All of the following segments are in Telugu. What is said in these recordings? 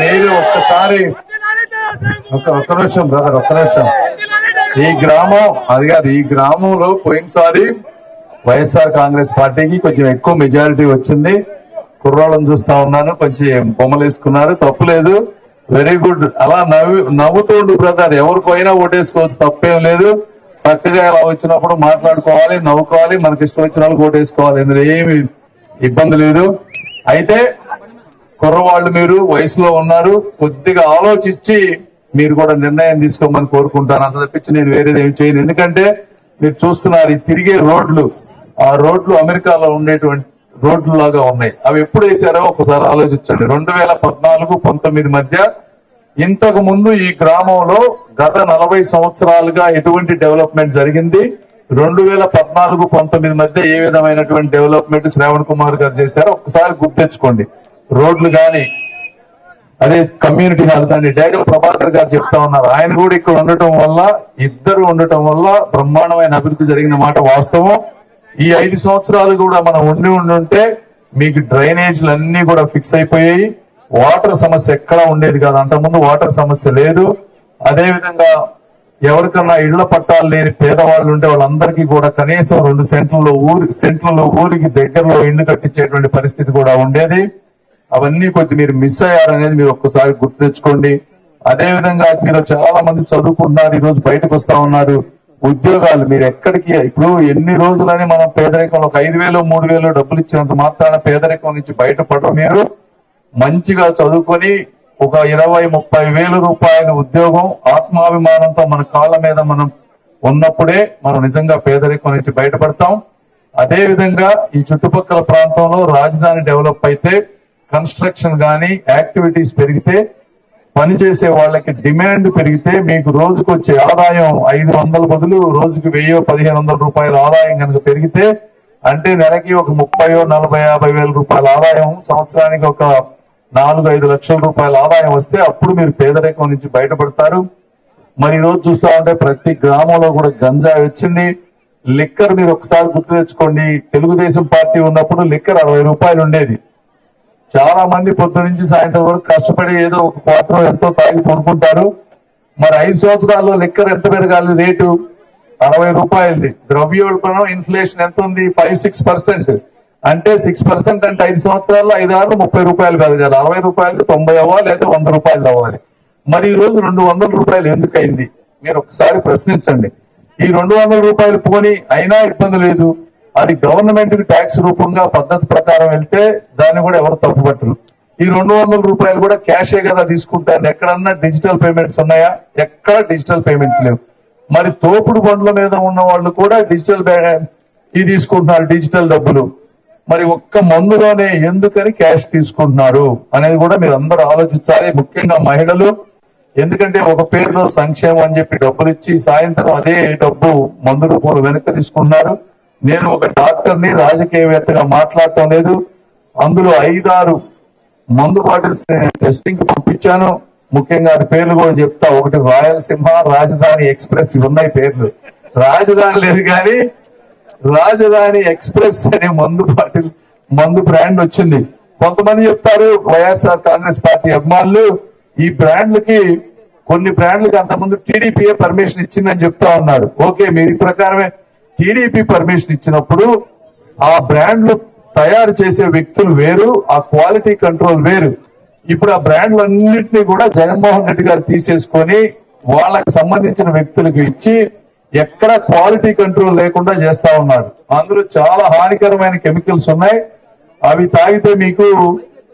మీరు ఒక్కసారి ఒక ఒక్క నిమిషం బ్రదర్ ఒక్క నిమిషం. ఈ గ్రామం అది కాదు ఈ గ్రామంలో పోయినసారి వైఎస్ఆర్ కాంగ్రెస్ పార్టీకి కొంచెం ఎక్కువ మెజారిటీ వచ్చింది. కుర్రాళ్ళని చూస్తా ఉన్నాను కొంచెం బొమ్మలు వేసుకున్నారు. తప్పులేదు వెరీ గుడ్ అలా నవ్వి నవ్వుతుండు బ్రదర్ ఎవరికి పోయినా ఓటేసుకోవచ్చు తప్పేం లేదు. చక్కగా అలా వచ్చినప్పుడు మాట్లాడుకోవాలి నవ్వుకోవాలి మనకి ఇష్టం వచ్చిన వాళ్ళు ఓటేసుకోవాలి ఇందులో ఏమి ఇబ్బంది లేదు. అయితే కుర్రవాళ్ళు మీరు వయసులో ఉన్నారు కొద్దిగా ఆలోచించి మీరు కూడా నిర్ణయం తీసుకోమని కోరుకుంటాను. అంత తప్పించి నేను వేరేది ఏమి చేయను. ఎందుకంటే మీరు చూస్తున్నారు ఈ తిరిగే రోడ్లు ఆ రోడ్లు అమెరికాలో ఉండేటువంటి రోడ్లు లాగా ఉన్నాయి. అవి ఎప్పుడు వేసారో ఒకసారి ఆలోచించండి. రెండు వేల పద్నాలుగు పంతొమ్మిది మధ్య ఇంతకు ముందు ఈ గ్రామంలో గత నలభై సంవత్సరాలుగా ఎటువంటి డెవలప్మెంట్ జరిగింది? రెండు వేల పద్నాలుగు పంతొమ్మిది మధ్య ఏ విధమైనటువంటి డెవలప్మెంట్ శ్రావణ్ కుమార్ గారు చేశారో ఒకసారి గుర్తెచ్చుకోండి రోడ్లు కానీ అదే కమ్యూనిటీ హాల్ కానీ డేగల ప్రభాకర్ గారు చెప్తా ఉన్నారు. ఆయన కూడా ఇక్కడ ఉండటం వల్ల ఇద్దరు ఉండటం వల్ల బ్రహ్మాండమైన అభివృద్ధి జరిగిన మాట వాస్తవం. ఈ ఐదు సంవత్సరాలు కూడా మనం ఉండి ఉండి ఉంటే మీకు డ్రైనేజీలు అన్ని కూడా ఫిక్స్ అయిపోయాయి. వాటర్ సమస్య ఎక్కడా ఉండేది కాదు. అంతకుముందు వాటర్ సమస్య లేదు. అదేవిధంగా ఎవరికన్నా ఇళ్ళ పట్టాలు లేని పేదవాళ్ళు ఉంటే వాళ్ళందరికీ కూడా కనీసం రెండు సెంట్లలో ఊరి సెంట్లలో ఊరికి దగ్గరలో ఇల్లు కట్టించేటువంటి పరిస్థితి కూడా ఉండేది. అవన్నీ కొద్ది మీరు మిస్ అయ్యారనేది మీరు ఒక్కసారి గుర్తు తెచ్చుకోండి. అదేవిధంగా మీరు చాలా మంది చదువుకుంటున్నారు ఈ రోజు బయటకు వస్తా ఉన్నారు. ఉద్యోగాలు మీరు ఎక్కడికి ఇప్పుడు ఎన్ని రోజులని మనం పేదరికంలో ఒక ఐదు వేలు మూడు వేలు డబ్బులు ఇచ్చినంత మాత్రాన పేదరికం నుంచి బయటపడరు మీరు. మంచిగా చదువుకొని ఒక ఇరవై ముప్పై వేల రూపాయల ఉద్యోగం ఆత్మాభిమానంతో మన కాళ్ళ మీద మనం ఉన్నప్పుడే మనం నిజంగా పేదరికం నుంచి బయటపడతాం. అదే విధంగా ఈ చుట్టుపక్కల ప్రాంతంలో రాజధాని డెవలప్ అయితే కన్స్ట్రక్షన్ కానీ యాక్టివిటీస్ పెరిగితే పనిచేసే వాళ్ళకి డిమాండ్ పెరిగితే మీకు రోజుకు వచ్చే ఆదాయం ఐదు వందల బదులు రోజుకి వెయ్యో పదిహేను వందల రూపాయల ఆదాయం కనుక పెరిగితే అంటే నెలకి ఒక ముప్పై నలభై యాభై వేల రూపాయల ఆదాయం సంవత్సరానికి ఒక నాలుగు ఐదు లక్షల రూపాయల ఆదాయం వస్తే అప్పుడు మీరు పేదరికం నుంచి బయటపడతారు. మరి ఈ రోజు చూస్తా ఉంటే ప్రతి గ్రామంలో కూడా గంజాయి వచ్చింది. లిక్కర్ మీరు ఒకసారి గుర్తు తెచ్చుకోండి. తెలుగుదేశం పార్టీ ఉన్నప్పుడు లిక్కర్ అరవై రూపాయలు ఉండేది. చాలా మంది పొద్దు నుంచి సాయంత్రం వరకు కష్టపడి ఏదో ఒక క్వార్టర్ ఎంతో తాగి పడుకుంటారు. మరి ఐదు సంవత్సరాల్లో లిక్కర్ ఎంత పెరగాలి రేటు? అరవై రూపాయలది. ద్రవ్యోల్బణం ఇన్ఫ్లేషన్ ఎంత ఉంది ఫైవ్ సిక్స్ పర్సెంట్. అంటే సిక్స్ పర్సెంట్ అంటే ఐదు సంవత్సరాల్లో ఐదు ఆరు ముప్పై రూపాయలు పెరగాలి అరవై రూపాయలు తొంభై అవ్వాలి లేదా వంద రూపాయలు అవ్వాలి. మరి ఈ రోజు రెండు వందల రూపాయలు ఎందుకైంది మీరు ఒకసారి ప్రశ్నించండి. ఈ రెండు వందల రూపాయలు పోని అయినా ఇబ్బంది లేదు. అది గవర్నమెంట్కి ట్యాక్స్ రూపంగా పద్ధతి ప్రకారం వెళ్తే దాన్ని కూడా ఎవరు తప్పుపట్టరు ఈ రెండు వందల రూపాయలు కూడా క్యాషే కదా తీసుకుంటాను ఎక్కడన్నా డిజిటల్ పేమెంట్స్ ఉన్నాయా? ఎక్కడ డిజిటల్ పేమెంట్స్ లేవు. మరి తోపుడు బండ్ల మీద ఉన్న వాళ్ళు కూడా డిజిటల్ ఇది తీసుకుంటున్నారు డిజిటల్ డబ్బులు. మరి ఒక్క మందులోనే ఎందుకని క్యాష్ తీసుకుంటున్నారు అనేది కూడా మీరు అందరూ ఆలోచించాలి. ముఖ్యంగా మహిళలు ఎందుకంటే ఒక పేరులో సంక్షేమం అని చెప్పి డబ్బులు ఇచ్చి సాయంత్రం అదే డబ్బు మందు రూపంలో వెనక్కి తీసుకున్నారు. నేను ఒక డాక్టర్ని రాజకీయవేత్తగా మాట్లాడటం లేదు. అందులో ఐదారు మందు బాటిల్స్ టెస్టింగ్ పంపించాను. ముఖ్యంగా అది పేర్లు కూడా చెప్తా. ఒకటి రాయలసీమ రాజధాని ఎక్స్ప్రెస్ ఇవి ఉన్నాయి పేర్లు. రాజధాని లేదు కానీ రాజధాని ఎక్స్ప్రెస్ అనే మందు పార్టీ మందు బ్రాండ్ వచ్చింది. కొంతమంది చెప్తారు వైఎస్ఆర్ కాంగ్రెస్ పార్టీ అభిమానులు ఈ బ్రాండ్లకి కొన్ని బ్రాండ్లకి అంతకుముందు టీడీపీఏ పర్మిషన్ ఇచ్చిందని చెప్తా ఉన్నారు. ఓకే మీరు ఈ ప్రకారమే టీడీపీ పర్మిషన్ ఇచ్చినప్పుడు ఆ బ్రాండ్లు తయారు చేసే వ్యక్తులు వేరు ఆ క్వాలిటీ కంట్రోల్ వేరు. ఇప్పుడు ఆ బ్రాండ్లన్నింటినీ కూడా జగన్మోహన్ రెడ్డి గారు తీసేసుకొని వాళ్ళకి సంబంధించిన వ్యక్తులకు ఇచ్చి ఎక్కడ క్వాలిటీ కంట్రోల్ లేకుండా చేస్తా ఉన్నారు. అందులో చాలా హానికరమైన కెమికల్స్ ఉన్నాయి. అవి తాగితే మీకు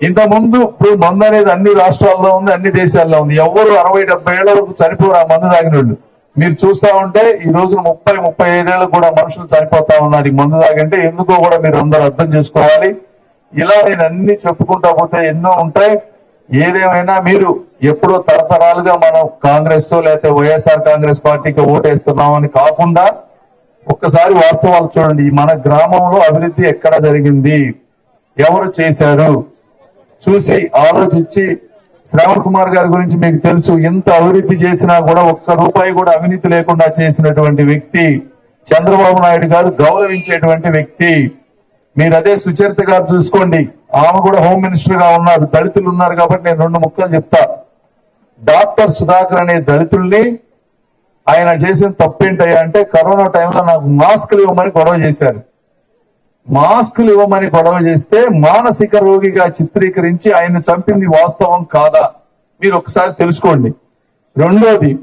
ఇంత ముందు ఇప్పుడు మందు అనేది అన్ని రాష్ట్రాల్లో ఉంది అన్ని దేశాల్లో ఉంది. ఎవరు అరవై డెబ్బై ఏళ్ళ వరకు చనిపోరు ఆ మందు తాగినోళ్ళు. మీరు చూస్తా ఉంటే ఈ రోజు ముప్పై ముప్పై ఐదేళ్ళు కూడా మనుషులు చనిపోతా ఉన్నారు ఈ మందు తాగంటే. ఎందుకో కూడా మీరు అందరూ అర్థం చేసుకోవాలి. ఇలా నేను అన్ని చెప్పుకుంటా పోతే ఎన్నో ఉంటాయి. ఏదేమైనా మీరు ఎప్పుడో తరతరాలుగా మనం కాంగ్రెస్ లేకపోతే వైఎస్ఆర్ కాంగ్రెస్ పార్టీకి ఓటేస్తున్నామని కాకుండా ఒక్కసారి వాస్తవాలు చూడండి. మన గ్రామంలో అభివృద్ధి ఎక్కడ జరిగింది? ఎవరు చేశారు? చూసి ఆలోచించి శ్రావణ్ కుమార్ గారి గురించి మీకు తెలుసు. ఎంత అభివృద్ధి చేసినా కూడా ఒక్క రూపాయి కూడా అవినీతి లేకుండా చేసినటువంటి వ్యక్తి చంద్రబాబు నాయుడు గారు గౌరవించేటువంటి వ్యక్తి. మీరు అదే సుచరిత గారు చూసుకోండి. ఆమె కూడా హోమ్ మినిస్టర్గా ఉన్నారు దళితులు ఉన్నారు కాబట్టి నేను రెండు ముక్కలు చెప్తా. డాక్టర్ సుధాకర్ అనే దళితుల్ని ఆయన చేసిన తప్పేంటయ్యా అంటే కరోనా టైంలో నాకు మాస్కులు ఇవ్వమని గొడవ చేశారు. మాస్కులు ఇవ్వమని గొడవ చేస్తే మానసిక రోగిగా చిత్రీకరించి ఆయన చంపింది వాస్తవం కాదా? మీరు ఒకసారి తెలుసుకోండి. రెండోది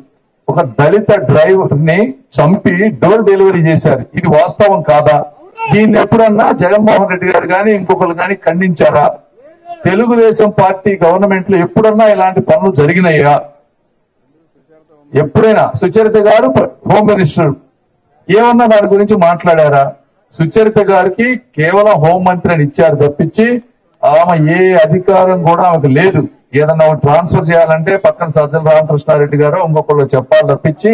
ఒక దళిత డ్రైవర్ని చంపి డోర్ డెలివరీ చేశారు. ఇది వాస్తవం కాదా? దీన్ని ఎప్పుడన్నా జగన్మోహన్ రెడ్డి గారు కానీ ఇంకొకరు కానీ ఖండించారా? తెలుగుదేశం పార్టీ గవర్నమెంట్లో ఎప్పుడన్నా ఇలాంటి పనులు జరిగినాయా? ఎప్పుడైనా? సుచరిత గారు హోమ్ మినిస్టర్. ఏమన్నా దాని గురించి మాట్లాడారా? సుచరిత గారికి కేవలం హోం మంత్రి అని ఇచ్చారు తప్పించి ఆమె ఏ అధికారం కూడా ఆమెకు లేదు. ఏదన్నా ట్రాన్స్ఫర్ చేయాలంటే పక్కన సజ్జల రామకృష్ణారెడ్డి గారు ఇంకొకళ్ళు చెప్పాలి తప్పించి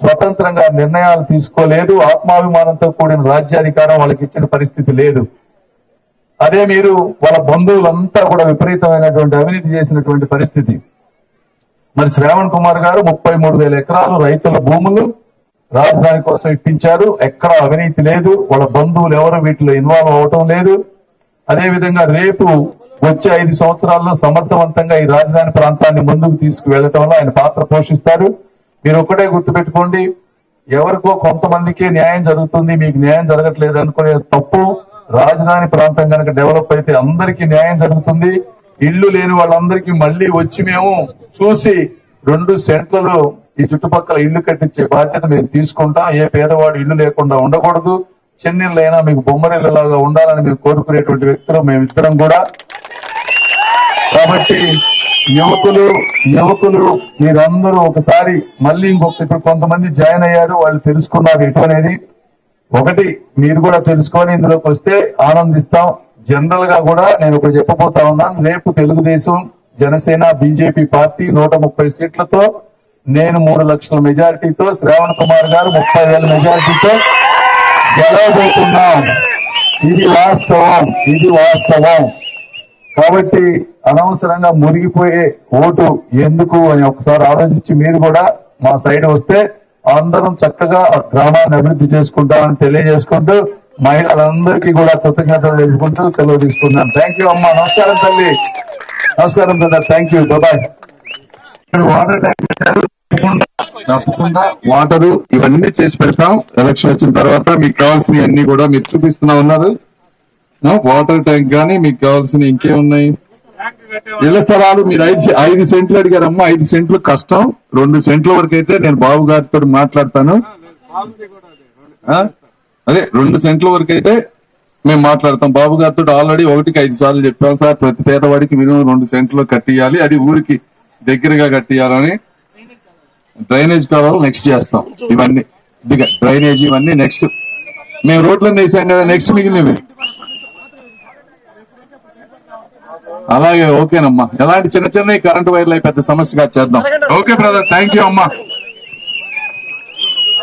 స్వతంత్రంగా నిర్ణయాలు తీసుకోలేదు. ఆత్మాభిమానంతో కూడిన రాజ్యాధికారం వాళ్ళకి ఇచ్చిన పరిస్థితి లేదు. అదే మీరు వాళ్ళ బంధువులంతా కూడా విపరీతమైనటువంటి అవినీతి చేసినటువంటి పరిస్థితి. మరి శ్రావణ్ కుమార్ గారు ముప్పై మూడు వేల ఎకరాలు రైతుల భూములు రాజధాని కోసం ఇప్పించారు. ఎక్కడ అవినీతి లేదు. వాళ్ళ బంధువులు ఎవరు వీటిలో ఇన్వాల్వ్ అవటం లేదు. అదే విధంగా రేపు వచ్చే ఐదు సంవత్సరాల్లో సమర్థవంతంగా ఈ రాజధాని ప్రాంతాన్ని ముందుకు తీసుకువెళ్ళటంలో ఆయన పాత్ర పోషిస్తారు. మీరు ఒక్కటే గుర్తుపెట్టుకోండి ఎవరికో కొంతమందికి న్యాయం జరుగుతుంది మీకు న్యాయం జరగట్లేదు అనుకునే తప్పు రాజధాని ప్రాంతం కనుక డెవలప్ అయితే అందరికీ న్యాయం జరుగుతుంది. ఇల్లు లేని వాళ్ళందరికీ మళ్ళీ వచ్చి మేము చూసి రెండు సెంట్లలో ఈ చుట్టుపక్కల ఇల్లు కట్టించే బాధ్యత మేము తీసుకుంటాం. ఏ పేదవాడు ఇల్లు లేకుండా ఉండకూడదు. చెన్నెళ్ళైనా మీకు బొమ్మరిల్లలాగా ఉండాలని మేము కోరుకునేటువంటి వ్యక్తులు మేమిద్దరం కూడా. కాబట్టి యువకులు యువకులు మీరందరూ ఒకసారి మళ్ళీ ఇంకొక ఇప్పుడు కొంతమంది జాయిన్ అయ్యారు వాళ్ళు తెలుసుకున్నారు ఎటు అనేది. ఒకటి మీరు కూడా తెలుసుకొని ఇందులోకి వస్తే ఆనందిస్తాం. జనరల్గా కూడా నేను ఒకటి చెప్పబోతా ఉన్నాను రేపు తెలుగుదేశం జనసేన బీజేపీ పార్టీ నూట ముప్పై సీట్లతో నేను మూడు లక్షల మెజారిటీతో శ్రావణ్ కుమార్ గారు ముప్పై వేల మెజారిటీతో గెలవబోతున్నాం. ఇది వాస్తవం ఇది వాస్తవం. కాబట్టి అనవసరంగా మురిగిపోయే ఓటు ఎందుకు అని ఒకసారి ఆలోచించి మీరు కూడా మా సైడ్ వస్తే అందరం చక్కగా గ్రామాన్ని అభివృద్ధి చేసుకుంటామని తెలియజేసుకుంటూ మహిళలందరికీ కూడా కృతజ్ఞతలు తెలుపుకుంటూ సెలవు తీసుకుంటాను థ్యాంక్ యూ అమ్మా. నమస్కారం తల్లి. నమస్కారం brother. Thank you bye water తప్పకుండా వాటరు ఇవన్నీ చేసి పెడతాం. ఎలక్షన్ వచ్చిన తర్వాత మీకు కావాల్సినవి అన్ని కూడా మీరు చూపిస్తున్నా ఉన్నారు. వాటర్ ట్యాంక్ కానీ మీకు కావాల్సిన ఇంకేమున్నాయి? ఇళ్ళ స్థలాలు మీరు ఐదు ఐదు సెంట్లు అడిగారమ్మా ఐదు సెంట్లు కష్టం. రెండు సెంట్ల వరకు అయితే నేను బాబు గారితో మాట్లాడతాను. ఆ? అదే రెండు సెంట్ల వరకు అయితే మేము మాట్లాడతాం. బాబు గారితో ఆల్రెడీ ఒకటికి ఐదు సార్లు చెప్పాం సార్. ప్రతి పేదవాడికి మినిమం రెండు సెంట్లు కట్టియాలి. అది ఊరికి దగ్గరగా కట్టియాలని. డ్రైనేజ్ కావాలి నెక్స్ట్ చేస్తాం. ఇవన్నీ. డ్రైనేజ్ ఇవన్నీ నెక్స్ట్ మేము రోడ్లను వేసాం కదా నెక్స్ట్ మిగిలినవి. అలాగే ఓకేనమ్మా. ఎలాంటి చిన్న చిన్న కరెంట్ వైర్లు పెద్ద సమస్యగా చేద్దాం. ఓకే బ్రదర్ థ్యాంక్ యూ అమ్మా.